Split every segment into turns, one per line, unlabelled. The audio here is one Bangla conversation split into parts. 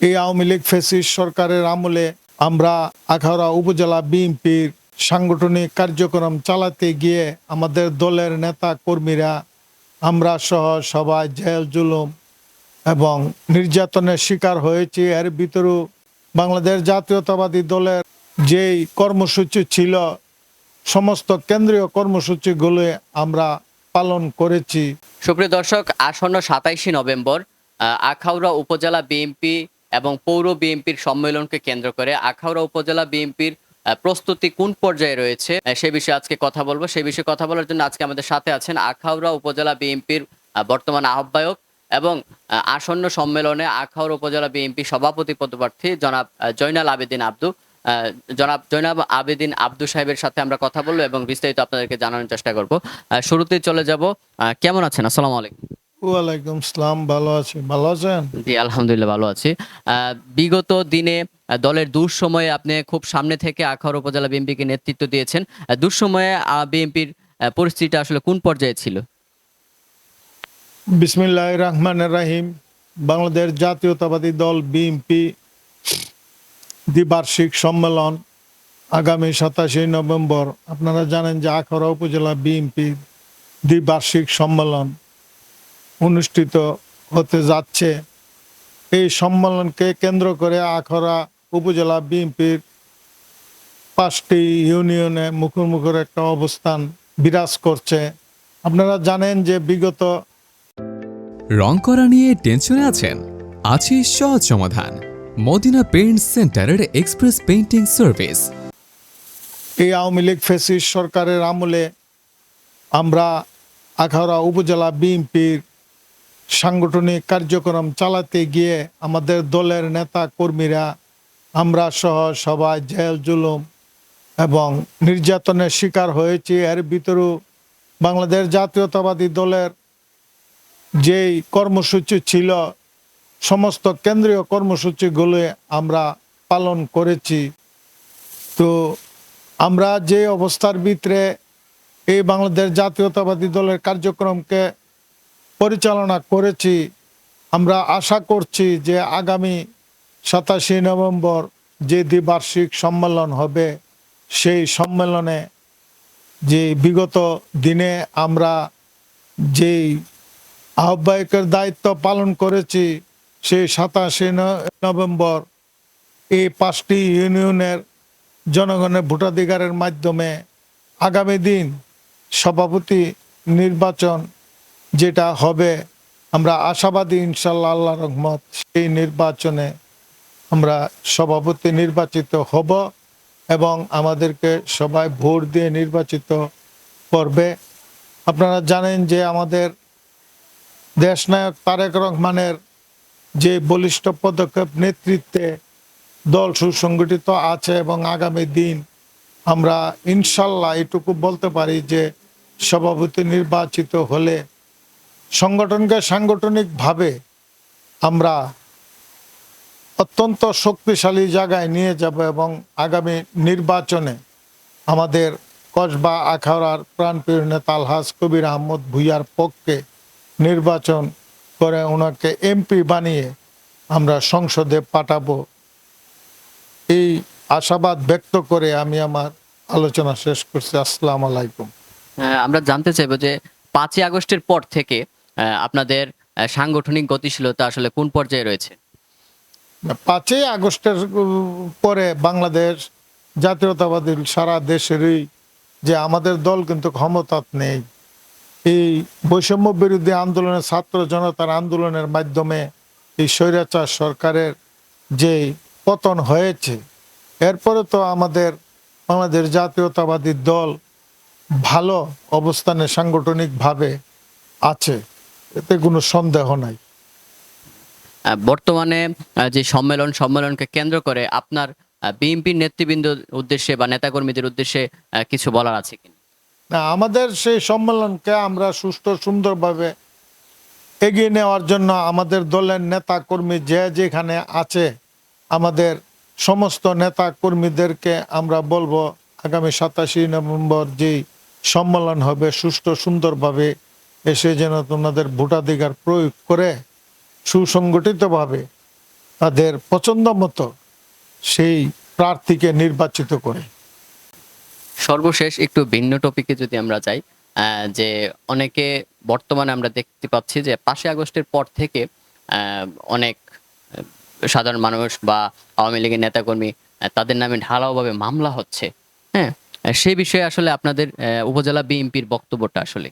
এই আওয়ামী লীগ ফেসিস সরকারের আমলে আমরা আখাউড়া উপজেলা বিএনপির সাংগঠনিক কার্যক্রম চালাতে গিয়ে আমাদের দলের নেতা কর্মীরা, আমরা সহ সবাই জেল, জুলুম এবং নির্যাতনের শিকার হয়েছি। এর ভিতরেও বাংলাদেশ জাতীয়তাবাদী দলের যেই কর্মসূচি ছিল, সমস্ত কেন্দ্রীয় কর্মসূচিগুলো আমরা পালন করেছি।
সুপ্রিয় দর্শক, আসন্ন সাতাইশে নভেম্বর আখাউড়া উপজেলা বিএনপি এবং পৌর বিএনপির সম্মেলনকে কেন্দ্র করে আখাউড়া উপজেলা বিএনপির প্রস্তুতি কোন পর্যায়ে রয়েছে? সে বিষয়ে আজকে কথা বলব। সেই বিষয়ে কথা বলার জন্য আজকে আমাদের সাথে আছেন আখাউড়া উপজেলা বিএনপির বর্তমান আহ্বায়ক এবং আসন্ন সম্মেলনে আখাউড়া উপজেলা বিএনপি সভাপতি পদপ্রার্থী জনাব জয়নাল আবেদিন আব্দু। জনাব জৈনাব আবেদিন আব্দু সাহেবের সাথে আমরা কথা বলব এবং বিস্তারিত আপনাদেরকে জানানোর চেষ্টা করব। শুরুতেই চলে যাব। কেমন আছেন? আসসালামু আলাইকুম।
ওয়ালাইকুম সালাম ভালো আছি। ভালো আছেন?
জি আলহামদুলিল্লাহ ভালো আছি। বিগত দিনে দলের দুঃসময়ে আপনি খুব সামনে থেকে আখাউড়া উপজেলা বিএনপিকে নেতৃত্ব দিয়েছেন। দুঃসময়ে বিএনপির পরিস্থিতিটা আসলে কোন পর্যায়ে ছিল?
বিসমিল্লাহ রহমান রাহিম। বাংলাদেশ জাতীয়তাবাদী দল বিএনপি দ্বিবার্ষিক সম্মেলন আগামী সাতাশে নভেম্বর। আপনারা জানেন যে আখড়া উপজেলা বিএনপি দ্বিবার্ষিক সম্মেলন। অনুষ্ঠিত হতে যাচ্ছে। এই সম্মেলনকে কেন্দ্র করে আখড়া উপজেলা বিএনপির পাঁচটি ইউনিয়নে মুখোমুখির একটা অবস্থান বিরাজ করছে। আপনারা জানেন যে বিগত
রং করা নিয়ে টেনশনে আছেন? আছে সহজ সমাধান। মদিনা পেইন্ট সেন্টারের এক্সপ্রেস পেইন্টিং সার্ভিস।
এই আওয়ামী লীগ ফেসিস সরকারের আমলে আমরা আখাউড়া উপজেলা বিএনপির সাংগঠনিক কার্যক্রম চালাতে গিয়ে আমাদের দলের নেতা কর্মীরা, আমরা সহ সবাই জেল, জুলুম এবং নির্যাতনের শিকার হয়েছি। এর ভিতরেও বাংলাদেশ জাতীয়তাবাদী দলের যেই কর্মসূচি ছিল, সমস্ত কেন্দ্রীয় কর্মসূচিগুলো আমরা পালন করেছি। তো আমরা যে অবস্থার ভিতরে এই বাংলাদেশ জাতীয়তাবাদী দলের কার্যক্রমকে পরিচালনা করেছি। আমরা আশা করছি যে আগামী সাতাশে নভেম্বর যে দ্বিবার্ষিক সম্মেলন হবে, সেই সম্মেলনে যে বিগত দিনে আমরা যেই আহ্বায়কের দায়িত্ব পালন করেছি, সেই সাতাশে নভেম্বর এই পাঁচটি ইউনিয়নের জনগণের ভোটাধিকারের মাধ্যমে আগামী দিন সভাপতি নির্বাচন যেটা হবে, আমরা আশাবাদী ইনশাল্লাহ আল্লাহ রহমত, সেই নির্বাচনে আমরা সভাপতি নির্বাচিত হব এবং আমাদেরকে সবাই ভোট দিয়ে নির্বাচিত করবে। আপনারা জানেন যে আমাদের দেশনায়ক তারেক রহমানের যে বলিষ্ঠ পদক্ষেপ নেতৃত্বে দল সুসংগঠিত আছে এবং আগামী দিন আমরা ইনশাল্লাহ এটুকু বলতে পারি যে সভাপতি নির্বাচিত হলে সংগঠনকে সাংগঠনিকভাবে আমরা অত্যন্ত শক্তিশালী জায়গায় নিয়ে যাব এবং আগামী নির্বাচনে আমাদের কসবা আখাউড়ার প্রাণপ্রিয় নেতা আলহাজ কবির আহমদ ভুইয়ার পক্ষে নির্বাচন করে ওনাকে এমপি বানিয়ে আমরা সংসদে পাঠাবো। এই আশাবাদ ব্যক্ত করে আমি আমার আলোচনা শেষ করছি। আসসালাম আলাইকুম।
আমরা জানতে চাইব যে পাঁচই আগস্টের পর থেকে আপনাদের সাংগঠনিক গতিশীলতা আসলে কোন পর্যায়ে রয়েছে?
পাঁচই আগস্টের পরে বাংলাদেশ জাতীয়তাবাদী সারা দেশেরই যে আমাদের দল কিন্তু ক্ষমতাত নেই। এই বৈষম্য বিরোধী আন্দোলনের ছাত্র জনতার আন্দোলনের মাধ্যমে এই স্বৈরাচার সরকারের যে পতন হয়েছে, এরপরে তো আমাদের বাংলাদেশ জাতীয়তাবাদী দল ভালো অবস্থানে সাংগঠনিকভাবে আছে। এতে কোনো সন্দেহ নাই।
বর্তমানে যে সম্মেলন সম্মেলনকে কেন্দ্র করে আপনার বিএনপির নেতৃবৃন্দ উদ্দেশ্যে বা নেতাকর্মীদের উদ্দেশ্যে কিছু বলার আছে কি?
না আমাদের সেই সম্মেলনকে আমরা সুস্থ সুন্দরভাবে এগিয়ে নেওয়ার জন্য আমাদের দলের নেতা কর্মী যে যেখানে আছে আমাদের সমস্ত নেতা কর্মীদেরকে আমরা বলব আগামী সাতাশে নভেম্বর যেই সম্মেলন হবে সুষ্ঠু সুন্দরভাবে এসে যেন তোমাদের ভোটাধিকার প্রয়োগ করে সুসংগঠিতভাবে তাদের পছন্দ মতো সেই প্রার্থীকে নির্বাচিত করে।
সর্বশেষ একটু ভিন্ন টপিকে যদি আমরা যাই যে অনেকে বর্তমানে আমরা দেখতে পাচ্ছি যে পাঁচই আগস্টের পর থেকে অনেক সাধারণ মানুষ বা আওয়ামী লীগের নেতাকর্মী তাদের নামে ঢালাওভাবে মামলা হচ্ছে। হ্যাঁ সেই বিষয়ে আসলে আপনাদের উপজেলা বিএনপির বক্তব্যটা আসলে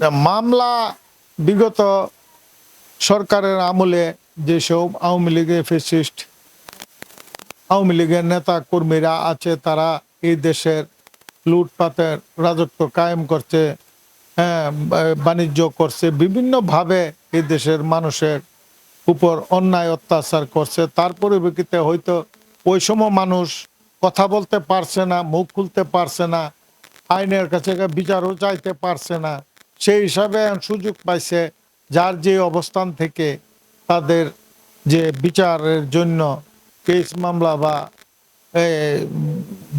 মামলা বিগত সরকারের আমলে যেসব আওয়ামী লীগের ফেসিস্ট আওয়ামী লীগের নেতা কর্মীরা আছে, তারা এই দেশের লুটপাতের রাজত্ব কায়েম করছে হ্যাঁ বাণিজ্য করছে, বিভিন্নভাবে এই দেশের মানুষের উপর অন্যায় অত্যাচার করছে। তার পরিপ্রেক্ষিতে হয়তো ওই সময় মানুষ কথা বলতে পারছে না, মুখ খুলতে পারছে না, আইনের কাছে বিচারও চাইতে পারছে না। সেই হিসাবে সুযোগ পাইছে যার যে অবস্থান থেকে তাদের যে বিচারের জন্য কেস মামলা বা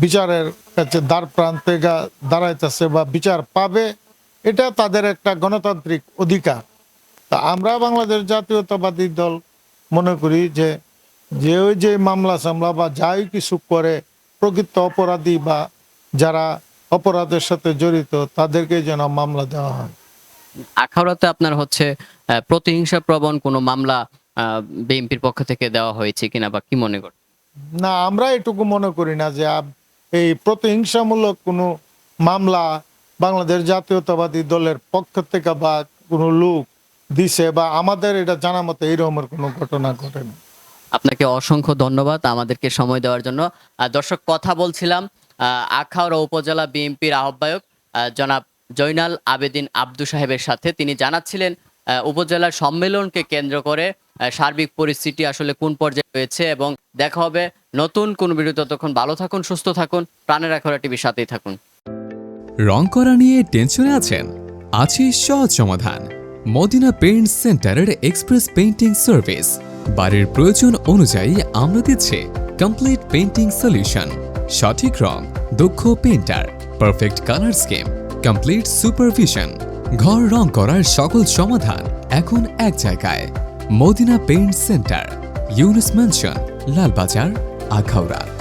বিচারের কাছে দ্বার প্রান্তে দাঁড়াইতেছে বা বিচার পাবে, এটা তাদের একটা গণতান্ত্রিক অধিকার। তা আমরা বাংলাদেশ জাতীয়তাবাদী দল মনে করি যে যে ওই যে মামলা সামলা বা যাই কিছু করে প্রকৃত অপরাধী বা যারা অপরাধের সাথে জড়িত তাদেরকে যেন মামলা দেওয়া হয়।
আখাউড়াতে আপনার হচ্ছে প্রতিহিংসা প্রবণ কোনো মামলা বিএনপির পক্ষ থেকে দেওয়া হয়েছে কিনা বা কি মনে করেন
না আমরা এটুকু মনে করি না যে এই প্রতিহিংসামূলক কোনো মামলা বাংলাদেশ জাতীয়তাবাদী দলের পক্ষ থেকে বা কোনো লোক দিছে বা আমাদের এটা জানা মতো এইরকমের কোনো ঘটনা ঘটেনি।
আপনাকে অসংখ্য ধন্যবাদ আমাদেরকে সময় দেওয়ার জন্য। আহ, দর্শক কথা বলছিলাম। আখাউড়া উপজেলা বিএনপির আহ্বায়ক আহ, জনাব জয়নাল আবেদিন আব্দু সাহেবের সাথে তিনি জানাচ্ছিলেন উপজেলার সম্মেলনকে কেন্দ্র করে সার্বিক পরিস্থিতি আসলে কোন পর্যায়ে রয়েছে এবং দেখা হবে নতুন কোন ভিডিও। ততক্ষণ ভালো থাকুন সুস্থ থাকুন প্রাণের আখড়া টিভির সাথেই থাকুন।
রং করা নিয়ে টেনশনে আছেন? আছে সহজ সমাধান। মদিনা পেইন্ট সেন্টারের এক্সপ্রেস পেইন্টিং সার্ভিস। বাড়ির প্রয়োজন অনুযায়ী আমরা দিচ্ছি কমপ্লিট পেইন্টিং সলিউশন সঠিক রং, দক্ষ painter perfect colour scheme complete supervision ঘর রং করার সকল সমাধান এখন এক জায়গায়। Madina paint centre Younis mansion Lalbazar, Akhaura.